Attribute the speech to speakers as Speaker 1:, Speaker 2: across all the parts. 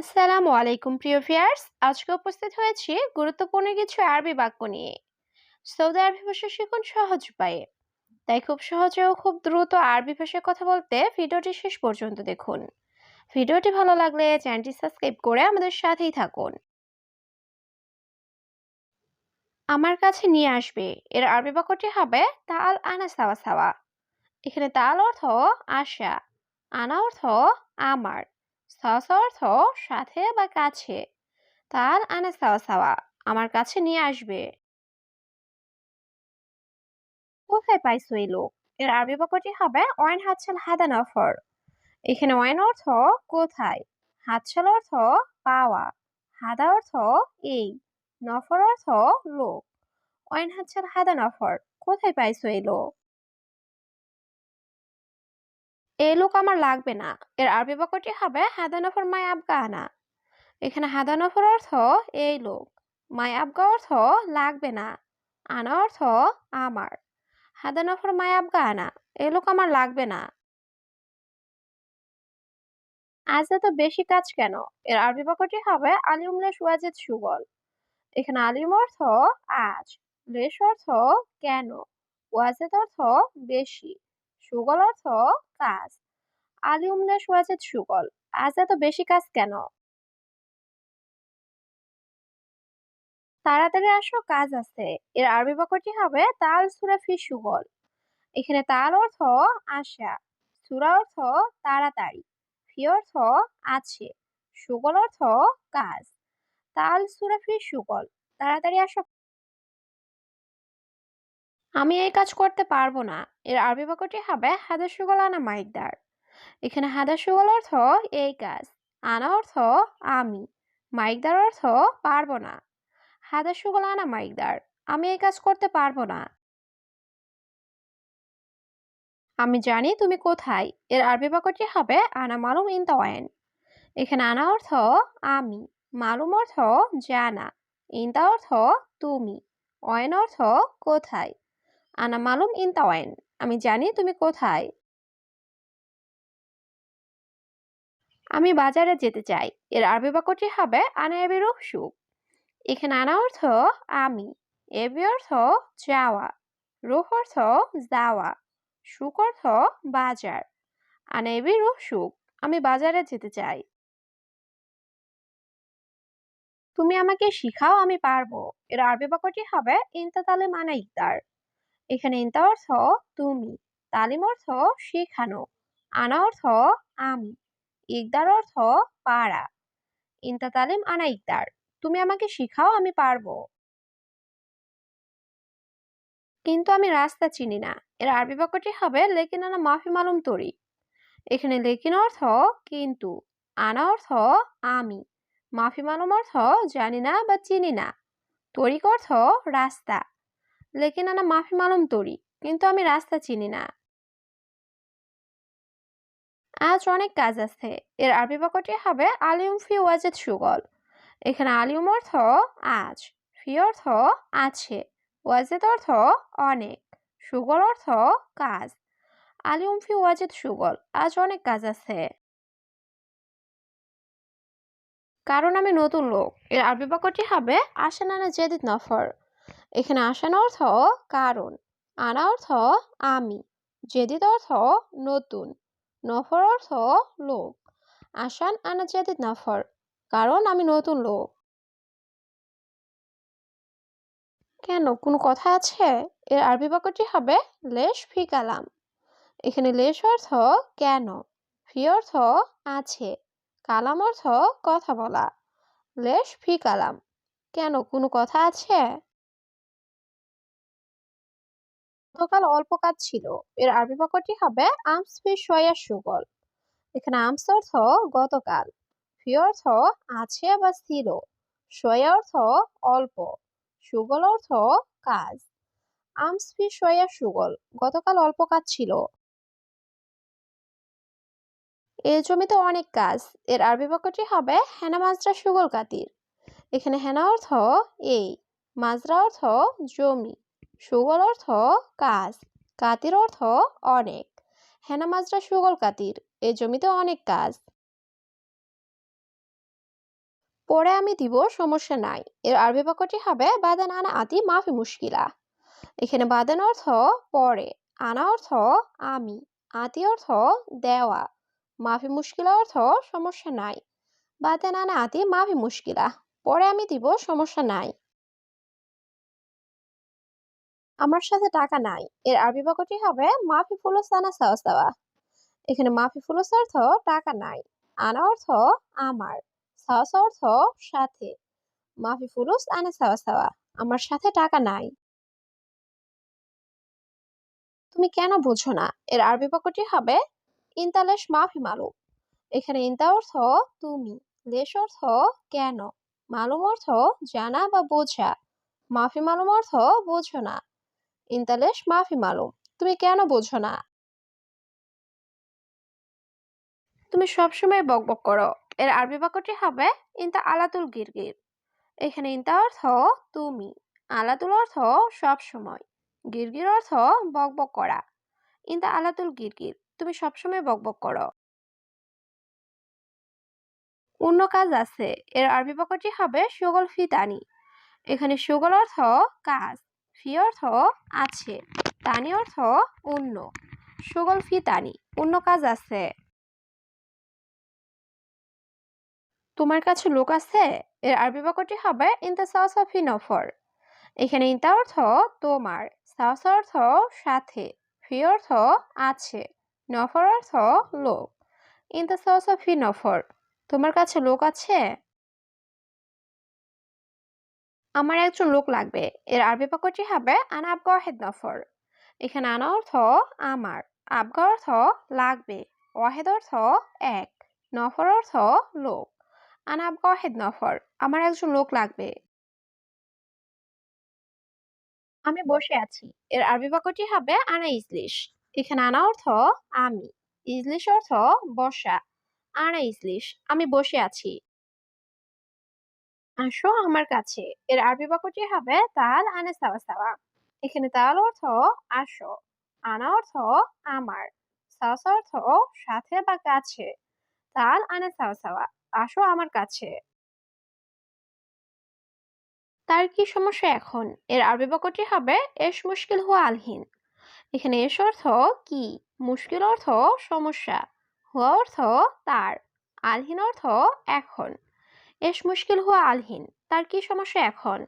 Speaker 1: আসসালামু আলাইকুম, প্রিয় ভিউয়ার্স। আজকে উপস্থিত হয়েছি গুরুত্বপূর্ণ কিছু আরবি বাক্য নিয়ে। সৌদি আরবি ভাষা শিখুন সহজ উপায়ে। তাই খুব সহজে ও খুব দ্রুত আরবি ভাষায় কথা বলতে ভিডিওটি শেষ পর্যন্ত দেখুন। ভিডিওটি ভালো লাগলে চ্যানেলটি সাবস্ক্রাইব করে আমাদের সাথেই থাকুন। আমার কাছে নিয়ে আসবে। এর আরবি বাক্যটি হবে তাল আনা সাওয়া সাওয়া। এখানে তাল অর্থ আশা, আনা অর্থ আমার। সাওয়া অর্থ সাথে বা কাছে? তাল আনা সাওয়া সাওয়া, আমার কাছে নিয়ে আসবে। কোথায় পাইছো এই লোক? এর আরবি বাক্যটি হবে ওয়াইন হাতছাল হাদান নফর এখানে ওয়াইন অর্থ কোথায় হাতছাল অর্থ পাওয়া হাদা অর্থ এই নফর অর্থ লোক ওয়াইন হাতছাল হাদান নফর কোথায় পাইছো এই লোক? এই লোক আমার লাগবে না। এর আরবি বাক্যটি হবে, হাদানফর মাই আবগা আনা এখানে হাদানফর অর্থ এই লোক। মাই আবগা অর্থ লাগবে না। আনা অর্থ আমার। হাদানফর মাই আবগা আনা এই লোক আমার লাগবে না। আজ এত বেশি কাজ কেন? এর আরবি বাক্যটি হবে আলিউম লেশ ওয়াজেদ সুগল। এখানে আলিম অর্থ আজ, লেশ অর্থ কেন? ওয়াজেদ অর্থ বেশি। সুগল অর্থ কাজ। আলিউম লেশ ওয়াজেদ সুগল, আজ এত বেশি কাজ কেন? তাড়াতাড়ি আসো, কাজ আছে। এর আরবি বাক্যটি হবে, তাল সুরা ফি সুগল। এখানে তাল অর্থ আশা, সুরা অর্থ তাড়াতাড়ি, ফি অর্থ আছে, সুগল অর্থ কাজ। তাল সুরা ফি সুগল, তাড়াতাড়ি আসো আমি এই কাজ করতে পারব না। এর আরবি বাক্যটি হবে হাদা সুগল আনা মাইকদার। এখানে হাদা সুগল অর্থ এই কাজ, আনা অর্থ আমি, মাইকদার অর্থ পারব না। হাদা সুগল আনা মাইকদার, আমি এই কাজ করতে পারব না। আমি জানি তুমি কোথায়। এর আরবি বাক্যটি হবে আনা মালুম ইন তাওয়াইন। এখানে আনা অর্থ আমি, মালুম অর্থ জানা, ইনতা অর্থ তুমি, অয়েন অর্থ কোথায়। আনা মালুম ইন তাওয়াইন। আমি জানি তুমি কোথায়। আমি বাজারে যেতে চাই। এর আরবি বাক্যটি হবে আনা এবি সুখ এখানে আনা অর্থ আমি, এবি অর্থ যাওয়া, রুহ অর্থ যাওয়া, সুখ অর্থ বাজার। আনা এবি সুখ আমি বাজারে যেতে চাই। তুমি আমাকে শিখাও আমি পারব। এর আরবি বাক্যটি হবে ইনতা তালিম আনা ইকদার। এখানে ইনতা অর্থ তুমি। তালিম অর্থ শেখানো। আনা অর্থ আমি। ইকদার অর্থ পারা। ইনতা তালিম আনা ইকদার। তুমি আমাকে শিখাও, আমি পারব। কিন্তু আমি রাস্তা চিনি না। এর আরবি বাক্যটি হবে লেকিন আনা মাফি মালুম তরি। এখানে লেকিন অর্থ কিন্তু, আনা অর্থ আমি। মাফি মালুম অর্থ জানি না বা চিনি না। তরিক অর্থ রাস্তা। লেকিন আনা মাফি মালুম তরি, কিন্তু আমি রাস্তা চিনি না। আজ অনেক কাজ আছে। এর আরবি বাক্যটি হবে আলিউম ফি ওয়াজেদ সুগল। এখানে আলিউম অর্থ আজ, ফি অর্থ আছে, ওয়াজেদ অর্থ অনেক, সুগল অর্থ কাজ। আলিউম ফি ওয়াজেদ সুগল, আজ অনেক কাজ আছে। কারণ আমি নতুন লোক। এর আরবি বাক্যটি হবে আসান আনা জেদিদ নফর। এখানে আসান অর্থ কারণ, আনা অর্থ আমি জেদিদ অর্থ নতুন, নফর অর্থ লোক, আসান আনা জেদিদ নফর, কারণ আমি নতুন লোক। কেন? কোনো কথা আছে? এর আরবি বাক্যটি হবে লেশ ফি কালাম। এখানে লেশ অর্থ কেন, ফি অর্থ আছে, কালাম অর্থ কথা বলা, লেশ ফি কালাম। কেন? কোনো কথা আছে? গতকাল অল্প কাজ ছিল। এর আরবি বাক্যটি হবে, আমস ফি সয়া সুগল এখানে আমস অর্থ গতকাল। ফি অর্থ আছে বা ছিল সয়া অর্থ অল্প। সুগল অর্থ কাজ। আমস ফি সয়া সুগল গতকাল অল্প কাজ ছিল। এই জমিতে অনেক কাজ। এর আরবি বাক্যটি হবে, হেনা মাজরা সুগল কাতির। এখানে হেনা অর্থ এই। মাজরা অর্থ জমি। সুগল অর্থ কাজ, কাতির অর্থ অনেক। হেনা মাজরা সুগল কাতির এই জমিতে অনেক কাজ। পরে আমি দিব সমস্যা নাই, এর আরবি বাক্যটি হবে বাদান আনা আতি মাফি মুশকিলা। এখানে বাদান অর্থ পরে, আনা অর্থ আমি, আতি অর্থ দেওয়া, মাফি মুশকিলা অর্থ সমস্যা নাই, বাদান আনা আতি মাফি মুশকিলা। পরে আমি দিব সমস্যা নাই। আমার সাথে টাকা নাই। এর আরবি বাক্যটি হবে, মাফি ফুলুস আনা সাওয়া এখানে মাফি ফুলুস অর্থ টাকা নাই, আনা অর্থ আমার সাওয়া অর্থ সাথে। মাফি ফুলুস আনা সাওয়া আমার সাথে টাকা নাই। তুমি কেন বুঝো না? এর আরবি বাক্যটি হবে, ইন্তালেশ মাফি মালুম। এখানে ইন্তা অর্থ তুমি, লেশ অর্থ কেন, মালুম অর্থ জানা বা বোঝা। মাফি মালুম অর্থ বোঝো না। ইন্তালেশ মাফি মালুম তুমি কেন বোঝো না? তুমি সবসময় বকবক করো। এর আরবি বাক্যটি হবে ইন্তা আলাতুল গিরগির। এখানে ইন্তা অর্থ তুমি, আলাতুল অর্থ সব সময়, গিরগির অর্থ বকবক করা। ইন্তা আলাতুল গিরগির, তুমি সবসময় বকবক করো। অন্য কাজ আছে, এর আরবি বাক্যটি হবে, সুগল ফিতানি এখানে সুগল অর্থ কাজ। ফি অর্থ আছে তানি অর্থ অন্য। সুগল ফি তানি অন্য কাজ আছে। তোমার কাছে লোক আছে? এর আরবি বাক্যটি হবে ইন ইনতা সাওসা ফি নফর। এখানে ইনতা অর্থ তোমার সাওসা অর্থ সাথে, ফি অর্থ আছে, নফর অর্থ লোক। ইন ইনতা সাওসা ফি নফর, তোমার কাছে লোক আছে? আমার একজন লোক লাগবে। এর আরবি বাক্যটি হবে, আনা আবগা ওয়াহেদ নফর। এখানে আনা অর্থ আমার আবগা অর্থ লাগবে ওয়াহেদ অর্থ এক নফর অর্থ লোক আনা আবগা ওয়াহেদ নফর আমার একজন লোক লাগবে। আমি বসে আছি। এর আরবি বাক্যটি হবে, আনা ইজলিশ এখানে আনা অর্থ আমি ইজলিশ অর্থ বসা আনা ইজলিশ আমি বসে আছি। আসো আমার কাছে। এর আরবি বাক্যটি হবে তাল আনে সাওয়া সাওয়া। এখানে তাল অর্থ আসো, আনা অর্থ আমার অর্থ সাথে বা কাছে। তাল আনে সাওয়া সাওয়া, আসো আমার কাছে। তার কি সমস্যা এখন? এর আরবি বাক্যটি হবে এস মুশকিল হুয়া আলহিন। এখানে এস অর্থ কি? মুশকিল অর্থ সমস্যা, হুয়া অর্থ তার, আলহিন অর্থ এখন। এস মুশকিল হওয়া আলহীন, তার কি সমস্যা এখন?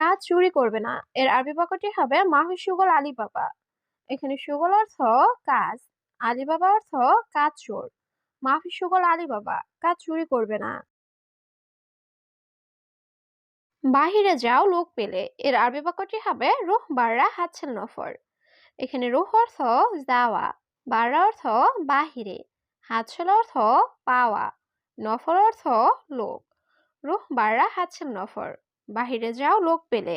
Speaker 1: কাজ চুরি করবে না, এর আরবি বাক্যটি হবে মাহি সুগল আলী বাবা। এখানে সুগল অর্থ কাজ, আলী বাবা অর্থ কাজ চোর মাফি সুগল আলী বাবা, কাজ চুরি করবে না। বাহিরে যাও লোক পেলে, এর আরবি বাক্যটি হবে রুহ বাররা হাতছেল নফর। এখানে রুহ অর্থ যাওয়া, বাররা অর্থ বাহিরে, হাতছেল অর্থ পাওয়া। নফর অর্থ লোক। রুহ বাররা হাতছেল নফর। বাহিরে যাও, লোক পেলে।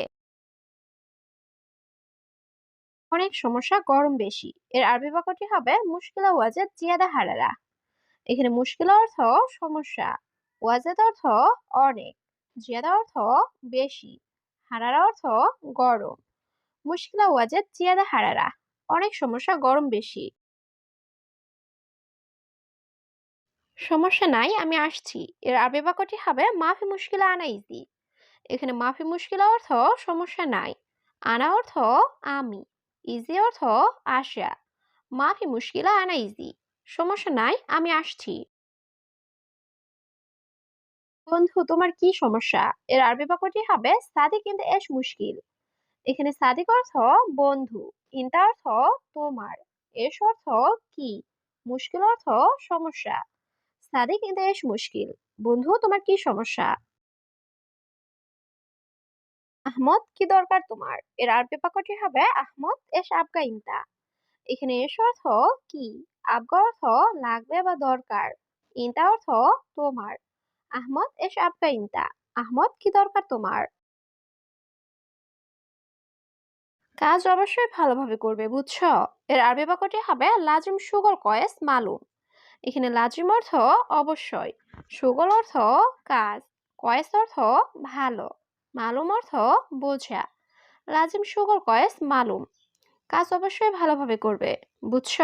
Speaker 1: অনেক সমস্যা, গরম বেশি। এর আরবি বাক্যটি হবে মুশকিলা ওয়াজেদ জিয়াদা হারারা এখানে মুশকিলা অর্থ সমস্যা, ওয়াজেদ অর্থ অনেক, জিয়াদা অর্থ বেশি হারারা অর্থ গরম। মুশকিলা ওয়াজেদ জিয়াদা হারারা অনেক সমস্যা, গরম বেশি। সমস্যা নাই, আমি আসছি। এর আরবি বাক্যটি হবে, মাফি মুশকিলা আনা ইজি এখানে মাফি মুশকিলা অর্থ সমস্যা নাই, আনা অর্থ আমি ইজি অর্থ আসা। মাফি মুশকিলা আনা ইজি সমস্যা নাই, আমি আসছি। বন্ধু, তোমার কি সমস্যা? এর আরবি বাক্যটি হবে, সাদিক কিন্তু এস মুশকিল। এখানে সাদিক অর্থ বন্ধু, ইন্তা অর্থ তোমার, এস অর্থ কি? মুশকিল অর্থ সমস্যা। সাদিক এস মুশকিল। বন্ধু, তোমার কি সমস্যা? আহমদ, কি দরকার তোমার? এর আরবি বাক্যটি হবে? আহমদ, এস আবগা ইন্তা। এখানে এস অর্থ কি? আবগা অর্থ লাগবে বা দরকার। ইন্তা অর্থ তোমার। আহমদ, এস আবগা ইন্তা। আহমদ, কি দরকার তোমার? কাজ অবশ্যই ভালোভাবে করবে, বুঝছ? এর আরবি বাক্যটি হবে? লাজিম সুগল কয়েস, মালুম। এখানে লাজিম অর্থ অবশ্যই, সুগল অর্থ কাজ, কয়েস অর্থ ভালো, মালুম অর্থ বোঝা, লাজিম, সুগল, কয়েস মালুম। কাজ অবশ্যই ভালোভাবে করবে, বুঝছ?